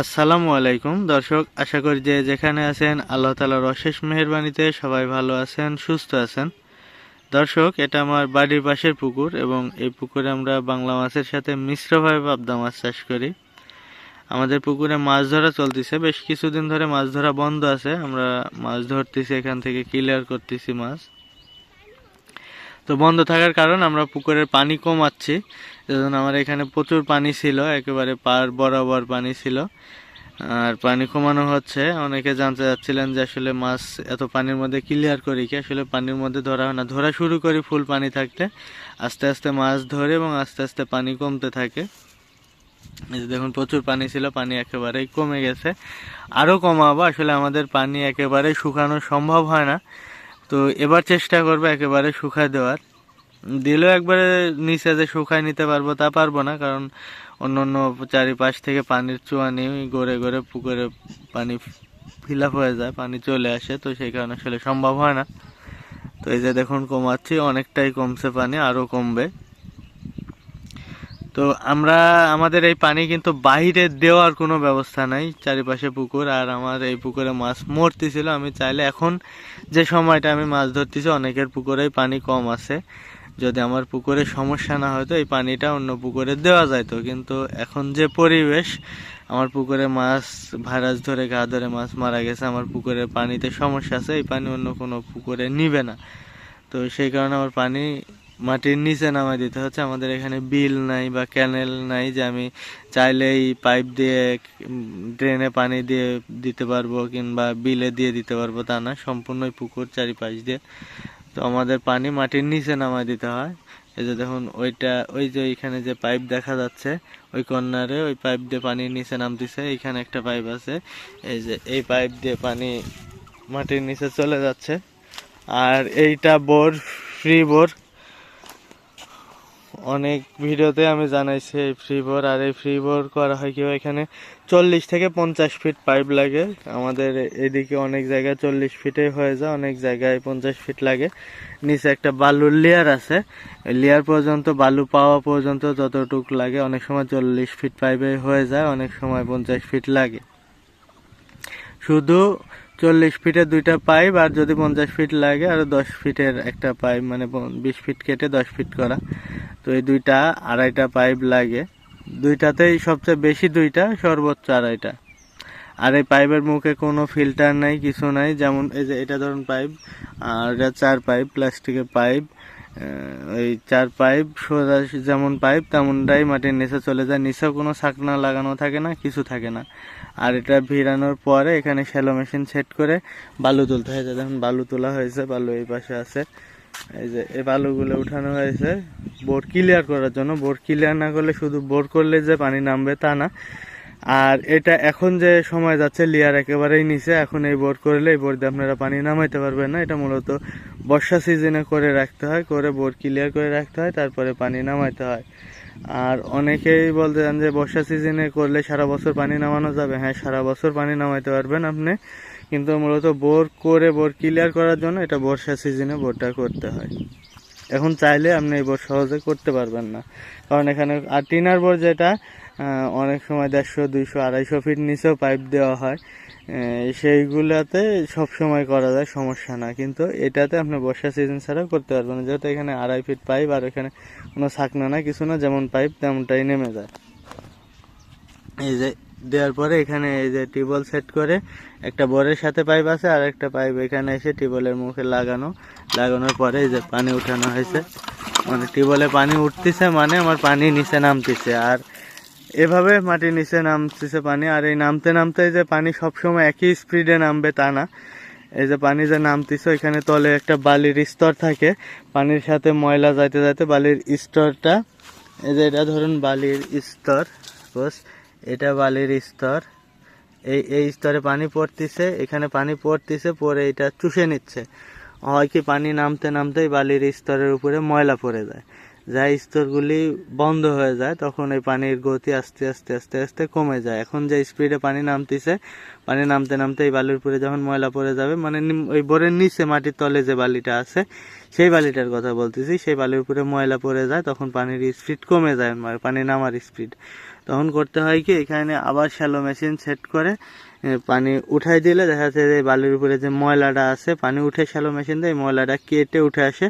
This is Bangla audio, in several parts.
আসসালামু আলাইকুম। দর্শক, আশা করি যে যেখানে আছেন, আল্লাহ তালার অশেষ মেহরবানিতে সবাই ভালো আছেন, সুস্থ আছেন। দর্শক, এটা আমার বাড়ির পাশের পুকুর এবং এই পুকুরে আমরা বাংলা মাছের সাথে মিশ্রভাবে পাবদা মাছ চাষ করি। আমাদের পুকুরে মাছ ধরা চলতেছে। বেশ কিছুদিন ধরে মাছ ধরা বন্ধ আছে। আমরা মাছ ধরতেছি এখান থেকে ক্লিয়ার করতেছি মাছ। তো বন্ধ থাকার কারণ আমরা পুকুরের পানি কমাচ্ছি। যেমন আমার এখানে প্রচুর পানি ছিল, একেবারে পার বরাবর পানি ছিল। আর পানি কমানো হচ্ছে। অনেকে জানতে চাচ্ছিলেন যে আসলে মাছ এত পানির মধ্যে ক্লিয়ার করি কি? আসলে পানির মধ্যে ধরা হয় না। ধরা শুরু করি ফুল পানি থাকতে। আস্তে আস্তে মাছ ধরে এবং আস্তে আস্তে পানি কমতে থাকে। দেখুন, প্রচুর পানি ছিল, পানি একেবারেই কমে গেছে। আরও কমাবো, আসলে আমাদের পানি একেবারে শুকানো সম্ভব হয় না। তো এবার চেষ্টা করব একেবারে শুকায় দেওয়ার। দিলেও একবারে নিচে যে শুকায় নিতে পারব তা পারব না, কারণ অন্য অন্য চারিপাশ থেকে পানির চুয়ানি গড়ে গড়ে পুকুরে পানি ফিল আপ হয়ে যায়, পানি চলে আসে, তো সেই কারণে আসলে সম্ভব হয় না। তো এই যে দেখুন কমাচ্ছি, অনেকটাই কমছে পানি আরও কমবে। তো আমরা, আমাদের এই পানি কিন্তু বাইরে দেওয়ার কোনো ব্যবস্থা নাই, চারিপাশে পুকুর, আর আমার এই পুকুরে মাছ মরতেছিল। আমি চাইলে এখন যে সময়টা আমি মাছ ধরতেছি, অনেকের পুকুরেই পানি কম আছে। যদি আমার পুকুরে সমস্যা না হতো এই পানিটা অন্য পুকুরে দেওয়া যাইতো কিন্তু এখন যে পরিবেশ, আমার পুকুরে মাছ, ভাইরাস ধরে গা ধরে মাছ মারা গেছে, আমার পুকুরের পানিতে সমস্যা আছে, এই পানি অন্য কোনো পুকুরে নিবে না। তো সেই কারণে আমার পানি মাটির নিচে নামাই দিতে হচ্ছে। আমাদের এখানে বিল নাই বা ক্যানেল নাই যে আমি চাইলেই পাইপ দিয়ে ড্রেনে পানি দিয়ে দিতে পারব কিংবা বিলে দিয়ে দিতে পারব তা না। সম্পূর্ণই পুকুর চারিপাশ দিয়ে। তো আমাদের পানি মাটির নিচে নামাই দিতে হয়। এই যে দেখুন, ওইটা, ওই যে এখানে যে পাইপ দেখা যাচ্ছে, ওই কর্নারে ওই পাইপ দিয়ে পানির নিচে নামতেছে। এখানে একটা পাইপ আছে। এই যে এই পাইপ দিয়ে পানি মাটির নিচে চলে যাচ্ছে। আর এইটা বোর, ফ্রি বোর। অনেক ভিডিওতে আমি জানাইছি, এই ফ্রি বোর আর এই ফ্রি বোর করা হয় কি এখানে চল্লিশ থেকে পঞ্চাশ ফিট পাইপ লাগে। আমাদের এদিকে অনেক জায়গায় চল্লিশ ফিটে হয়ে যায়, অনেক জায়গায় পঞ্চাশ ফিট লাগে। নিচে একটা বালুর লেয়ার আছে। লেয়ার পর্যন্ত, বালু পাওয়া পর্যন্ত যতটুক লাগে, অনেক সময় চল্লিশ ফিট পাইপে হয়ে যায়, অনেক সময় পঞ্চাশ ফিট লাগে। শুধু চল্লিশ ফিটের দুইটা পাইপ আর যদি পঞ্চাশ ফিট লাগে, আর দশ ফিটের একটা পাইপ মানে বিশ ফিট কেটে দশ ফিট করা। তো এই দুইটা আড়াইটা পাইপ লাগে। দুইটাতেই সবচেয়ে বেশি দুইটা, সর্বোচ্চ আড়াইটা। আর এই পাইপের মুখে কোনো ফিল্টার নাই, কিছু নাই। যেমন এই যে এটা ধরুন পাইপ, আর এটা চার পাইপ, প্লাস্টিকের পাইপ ওই চার পাইপ, সোজা যেমন পাইপ, তেমনটাই মাটির নিচে চলে যায়। নিচেও কোনো ছাকনা লাগানো থাকে না, কিছু থাকে না। আর এটা ভিড়ানোর পরে এখানে শ্যালো মেশিন সেট করে বালু তুলতে হয়েছে দেখুন, বালু তোলা হয়েছে, বালু এই পাশে আছে। এই যে এই বালুগুলো উঠানো হয়েছে। বোর ক্লিয়ার করার জন্য। বোর ক্লিয়ার না করলে শুধু বোর করলে যে পানি নামবে তা না। আর এটা এখন যে সময় যাচ্ছে, লিয়ার একেবারেই নিচে। এখন এই বোর করলে এই বোর দিয়ে আপনারা পানি নামাইতে পারবেন না। এটা মূলত বর্ষা সিজনে করে রাখতে হয়, করে বোর ক্লিয়ার করে রাখতে হয়, তারপরে পানি নামাইতে হয়। আর অনেকেই বলতে চান যে বর্ষা সিজনে করলে সারা বছর পানি নামানো যাবে। হ্যাঁ সারা বছর পানি নামাইতে পারবেন আপনি। কিন্তু মূলত বোর করে, বোর ক্লিয়ার করার জন্য এটা বর্ষা সিজনে বোরটা করতে হয়। এখন চাইলে আপনি এই বোর সহজে করতে পারবেন না। কারণ এখানে আর টিনার বোর যেটা অনেক সময় দেড়শো, দুইশো, আড়াইশো ফিট নিচেও পাইপ দেওয়া হয়। সেইগুলাতে সব সময় করা যায়, সমস্যা না। কিন্তু এটাতে আপনি বর্ষা সিজন ছাড়া করতে পারবেন যেহেতু এখানে আড়াই ফিট পাইপ আর এখানে কোনো ছাকনা না কিছু না, যেমন পাইপ তেমনটাই নেমে যায়। এই যে, দেওয়ার পরে এখানে এই যে টিউবওয়েল সেট করে একটা বোরের সাথে পাইপ আছে আর একটা পাইপ এখানে এসে টিউবওয়েলের মুখে লাগানো। লাগানোর পরে এই যে পানি উঠানো হয়েছে। মানে টিউবওয়েলে পানি উঠতেছে মানে আমার পানি নিচে নামতেছে। আর এভাবে মাটির নিচে নামতেছে পানি, আর এই নামতে নামতে যে পানি সবসময় একই স্পিডে নামবে তা না। এই যে পানি যে নামতেছে এখানে তলে একটা বালির স্তর থাকে। পানির সাথে ময়লা যাইতে যাইতে বালির স্তরটা, এই যে এটা ধরুন বালির স্তর বস এটা বালির স্তর। এই এই স্তরে পানি পড়তেছে, এখানে পানি পড়তেছে, পরে এটা চুষে নিচ্ছে। হয় কি পানি নামতে নামতেই বালির স্তরের উপরে ময়লা পড়ে যায়। যা স্তরগুলি বন্ধ হয়ে যায়, তখন এই পানির গতি আস্তে আস্তে আস্তে আস্তে কমে যায়। এখন যে স্পিডে পানি নামতেছে, পানি নামতে নামতে এই বালির উপরে যখন ময়লা পড়ে যাবে মানে ওই বোরের নিচে মাটির তলে যে বালিটা আছে, সেই বালিটার কথা বলতেছি, সেই বালির উপরে ময়লা পড়ে যায়, তখন পানির স্পিড কমে যায় মানে পানি নামার স্পিড তখন করতে হয় কি, এখানে আবার শ্যালো মেশিন সেট করে পানি উঠাই দিলে দেখা যাচ্ছে যে বালির উপরে যে ময়লাটা আছে, পানি উঠে শ্যালো মেশিন দিয়ে ময়লাটা কেটে উঠে আসে,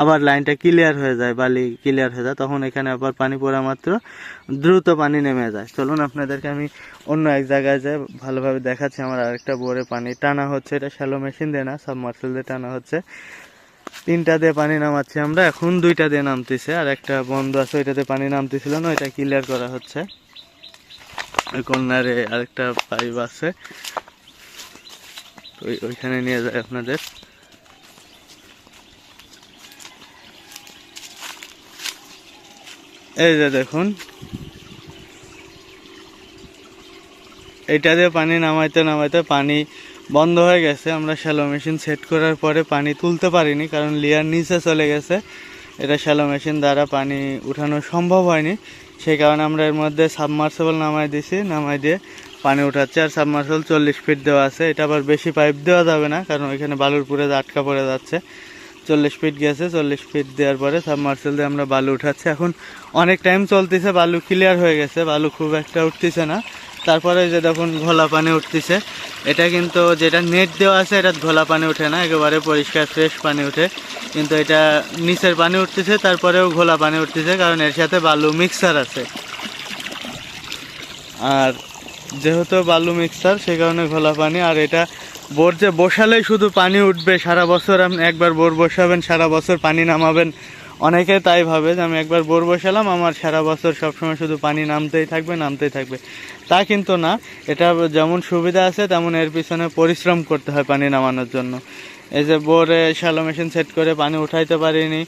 আবার লাইনটা ক্লিয়ার হয়ে যায়, বালি ক্লিয়ার হয়ে যায়, তখন এখানে আবার পানি পড়া মাত্র দ্রুত পানি নেমে যায়। চলুন আপনাদেরকে আমি অন্য এক জায়গায় যাই ভালোভাবে দেখাচ্ছি, আমার আরেকটা বোরে পানি টানা হচ্ছে, এটা শ্যালো মেশিন দিয়ে না সাবমার্সেল দিয়ে টানা হচ্ছে। তিনটা দিয়ে পানি নামাচ্ছি আমরা। এখন দুইটা দিয়ে নামতেছে। আর একটা বন্ধ আছে, ওইটাতে পানি নামতেছিল না, ওইটা ক্লিয়ার করা হচ্ছে। ওই কর্নারে আরেকটা পাইপ আছে। তো ওই- ওইখানে নিয়ে যায় আপনাদের। এই যে দেখুন। এটা দিয়ে পানি নামাইতে নামাইতে পানি বন্ধ হয়ে গেছে। আমরা শ্যালো মেশিন সেট করার পরে পানি তুলতে পারিনি, কারণ লিয়ার নিচে চলে গেছে। এটা শ্যালো মেশিন দ্বারা পানি উঠানো সম্ভব হয়নি। সেই কারণে আমরা এর মধ্যে সাবমার্সেবল নামাই দিছি, নামাই দিয়ে পানি উঠাচ্ছে। আর সাবমার্সেবল চল্লিশ ফিট দেওয়া আছে। এটা আবার বেশি পাইপ দেওয়া যাবে না, কারণ ওইখানে বালুর পুরে আটকা পড়ে যাচ্ছে। চল্লিশ ফিট গেছে, চল্লিশ ফিট দেওয়ার পরে সাবমার্সেল দিয়ে আমরা বালু উঠাচ্ছি। এখন অনেক টাইম চলতেছে, বালু ক্লিয়ার হয়ে গেছে। বালু খুব একটা উঠতেছে না। তারপরে যে দেখুন ঘোলা পানি উঠতেছে, এটা কিন্তু যেটা নেট দেওয়া আছে এটা ঘোলা পানি ওঠে না, একেবারে পরিষ্কার ফ্রেশ পানি ওঠে কিন্তু এটা নিচের পানি উঠতেছে, তারপরেও ঘোলা পানি উঠতেছে, কারণ এর সাথে বালু মিক্সার আছে। আর যেহেতু বালু মিক্সার সে কারণে ঘোলা পানি, আর এটা বোর যে বসালেই শুধু পানি উঠবে, সারা বছর আপনি একবার বোর বসাবেন, সারা বছর পানি নামাবেন অনেকে তাই ভাবে যে আমি একবার বোর বসালাম, আমার সারা বছর সবসময় শুধু পানি নামতেই থাকবে নামতেই থাকবে। তা কিন্তু না, এটা যেমন সুবিধা আছে, তেমন এর পিছনে পরিশ্রম করতে হয় পানি নামানোর জন্য। এই যে বোরে শ্যালো মেশিন সেট করে পানি উঠাইতে পারিনি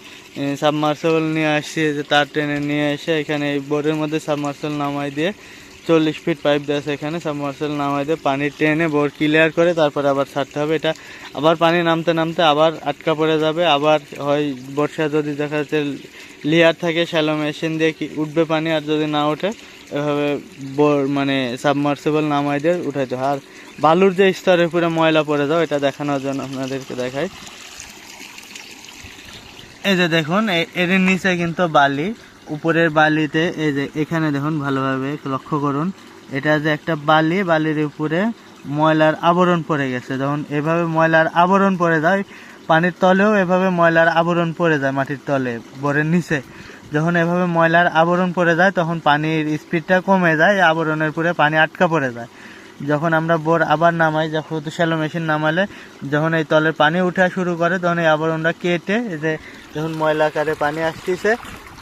সাবমার্সেবল নিয়ে আসছি, যে তার টেনে নিয়ে এসে এখানে এই বোরের মধ্যে সাবমার্সেবল নামাই দিয়ে চল্লিশ ফিট পাইপ দেওয়া আছে এখানে সাবমার্সেল নামাই দিয়ে পানি টেনে বোর ক্লিয়ার করে তারপরে আবার ছাড়তে হবে। এটা আবার পানি নামতে নামতে আবার আটকা পড়ে যাবে, আবার হয় বর্ষা যদি দেখা যাচ্ছে লিয়ার থাকে শ্যালো মেশিন দিয়ে উঠবে পানি আর যদি না ওঠে, এভাবে বোর মানে সাবমার্সেবল নামাই দিয়ে উঠাইতে হয়। আর বালুর যে স্তরের উপরে ময়লা পড়ে যাও এটা দেখানোর জন্য আপনাদেরকে দেখাই। এই যে দেখুন এর নিচে কিন্তু বালি। উপরের বালিতে, এই যে এখানে দেখুন ভালোভাবে লক্ষ্য করুন, এটা যে একটা বালি, বালির উপরে ময়লার আবরণ পড়ে গেছে। যখন এভাবে ময়লার আবরণ পড়ে যায়, পানির তলেও এভাবে ময়লার আবরণ পড়ে যায় মাটির তলে, বোরের নিচে। যখন এভাবে ময়লার আবরণ পড়ে যায়, তখন পানির স্পিডটা কমে যায় আবরণের পরে পানি আটকা পড়ে যায়। যখন আমরা বোর আবার নামাই, যখন শ্যালো মেশিন নামালে, যখন এই তলের পানি উঠা শুরু করে, তখন এই আবরণটা কেটে যে, যখন ময়লা আকারে পানি আসতেছে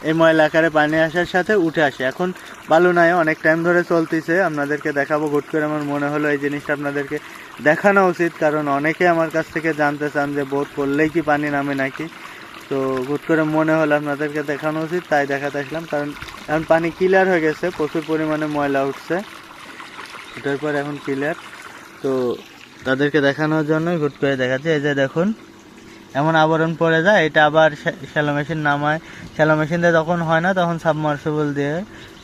এই ময়লা আকারে পানি আসার সাথে উঠে আসে। এখন বালু নাই অনেক টাইম ধরে চলতেছে। আপনাদেরকে দেখাবো ঘুট করে আমার মনে হলো এই জিনিসটা আপনাদেরকে দেখানো উচিত। কারণ অনেকে আমার কাছ থেকে জানতে চান যে বোট করলেই কি পানি নামে নাকি। তো হুট করে মনে হলো আপনাদেরকে দেখানো উচিত, তাই দেখাতে আসলাম। কারণ এখন পানি ক্লিয়ার হয়ে গেছে, প্রচুর পরিমাণে ময়লা উঠছে। ওটার পর এখন ক্লিয়ার তো তাদেরকে দেখানোর জন্য হুট করে দেখাচ্ছে। এই যে দেখুন এমন আবরণ পড়ে যায়, এটা আবার শ্যালো মেশিন নামায়। শ্যালো মেশিন দিয়ে যখন হয় না, তখন সাবমার্সিবল দিয়ে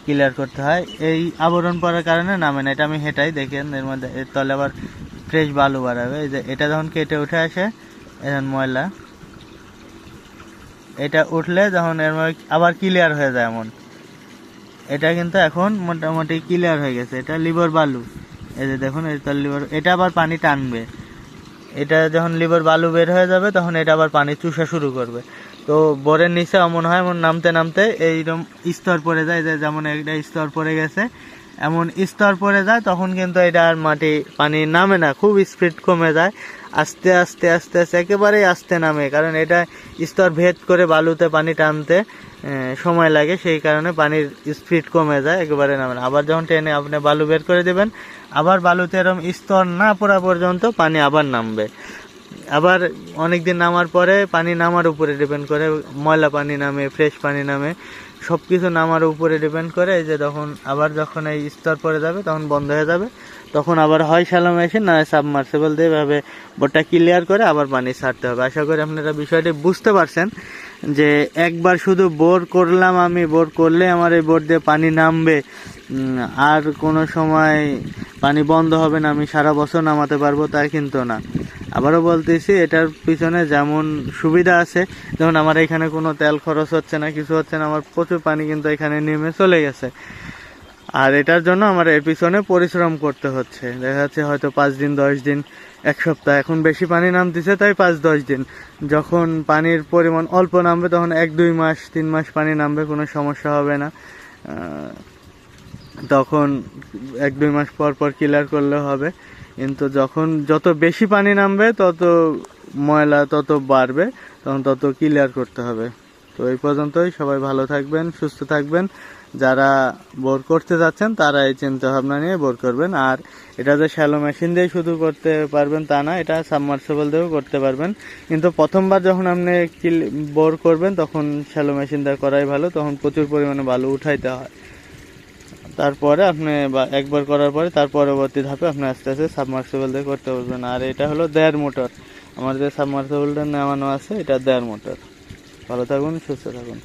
ক্লিয়ার করতে হয়। এই আবরণ পড়ার কারণে নামে না, এটা আমি হেঁটাই দেখেন এর মধ্যে, এর তলে আবার ফ্রেশ বালু বাড়াবে। এই যে, এটা যখন কেটে উঠে আসে এখন ময়লা, এটা উঠলে যখন এর আবার ক্লিয়ার হয়ে যায় এমন। এটা কিন্তু এখন মোটামুটি ক্লিয়ার হয়ে গেছে। এটা লিভার বালু। এই যে দেখুন, এটা লিভার, এটা আবার পানি টানবে। এটা যখন লিভার বালু বের হয়ে যাবে, তখন এটা আবার পানি চুষা শুরু করবে। তো বরের নিচে অমন হয়, এমন নামতে নামতে এইরকম স্তর পড়ে যায়, যে যেমন একটা স্তর পড়ে গেছে, এমন স্তর পড়ে যায়, তখন কিন্তু এটা আর মাটি, পানি নামে না, খুব স্পিড কমে যায়। আস্তে আস্তে আস্তে আস্তে, একেবারেই আস্তে নামে, কারণ এটা স্তর ভেদ করে বালুতে পানি টানতে সময় লাগে, সেই কারণে পানির স্পিড কমে যায়, একেবারে নামে আবার যখন টেনে আপনি বালু বের করে দেবেন, আবার বালুতে এরকম স্তর না পড়া পর্যন্ত পানি আবার নামবে। আবার অনেক দিন নামার পরে পানি নামার উপরে ডিপেন্ড করে, ময়লা পানি নামে ফ্রেশ পানি নামে সব কিছু নামার উপরে ডিপেন্ড করে, এই যে তখন আবার যখন এই স্তর পড়ে যাবে, তখন বন্ধ হয়ে যাবে। তখন আবার হয় শ্যালো মেশিন না সাবমার্সিবল দিয়ে এভাবে বোটটা ক্লিয়ার করে আবার পানি ছাড়তে হবে। আশা করি আপনারা বিষয়টি বুঝতে পারছেন যে একবার শুধু বোর করলাম আমি, বোর করলে আমার এই বোর দিয়ে পানি নামবে। আর কোনো সময় পানি বন্ধ হবে না, আমি সারা বছর নামাতে পারব তাই কিন্তু না। আবারও বলতেছি, এটার পিছনে যেমন সুবিধা আছে, যেমন আমার এখানে কোনো তেল খরচ হচ্ছে না, কিছু হচ্ছে না, আমার প্রচুর পানি কিন্তু এখানে নেমে চলে গেছে। আর এটার জন্য আমার এর পিছনে পরিশ্রম করতে হচ্ছে। দেখা যাচ্ছে হয়তো পাঁচ দিন, দশ দিন, এক সপ্তাহ। এখন বেশি পানি নামতেছে, তাই পাঁচ, দশ দিন। যখন পানির পরিমাণ অল্প নামবে, তখন এক, দুই মাস, তিন মাস পানি নামবে, কোনো সমস্যা হবে না। তখন এক, দুই মাস পর পর ক্লিয়ার করলে হবে। কিন্তু যখন যত বেশি পানি নামবে, তত ময়লা তত বাড়বে, তখন তত ক্লিয়ার করতে হবে। তো এই পর্যন্তই। সবাই ভালো থাকবেন, সুস্থ থাকবেন। যারা বোর করতে যাচ্ছেন, তারা এই চিন্তা ভাবনা নিয়ে বোর করবেন। আর এটা যে শ্যালো মেশিন দিয়ে শুধু করতে পারবেন তা না, এটা সাবমার্সেবল দিয়েও করতে পারবেন। কিন্তু প্রথমবার যখন আপনি কিল- বোর করবেন, তখন শ্যালো মেশিন দিয়ে করাই ভালো, তখন প্রচুর পরিমাণে বালু উঠাইতে হয়। তারপরে আপনি একবার করার পরে তার পরবর্তী ধাপে আপনি আস্তে আস্তে সাবমার্সিবল দিয়ে করতে পারবেন। আর এটা হলো দেড় মোটর। আমার যে সাবমার্সিবলটা নামানো আছে, এটা দেড় মোটর। ভালো থাকুন, সুস্থ থাকুন।